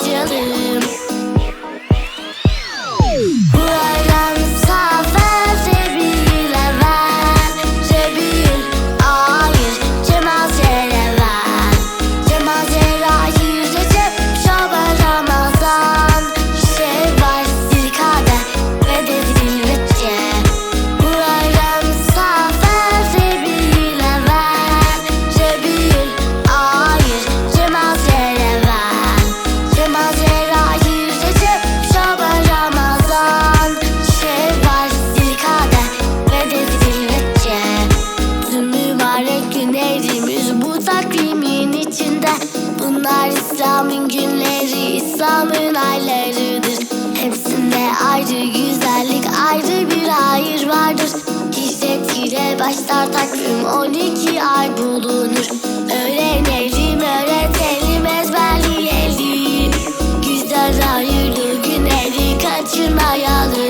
Xiaomi. İslam'ın günleri, İslam'ın aylarıdır. Hepsinde ayrı güzellik, ayrı bir hayır vardır. Hicret ile başlar takvim 12 ay bulunur. Öğrenelim, öğretelim, ezberleyelim. Güzel hayırlı günleri kaçırmayalım.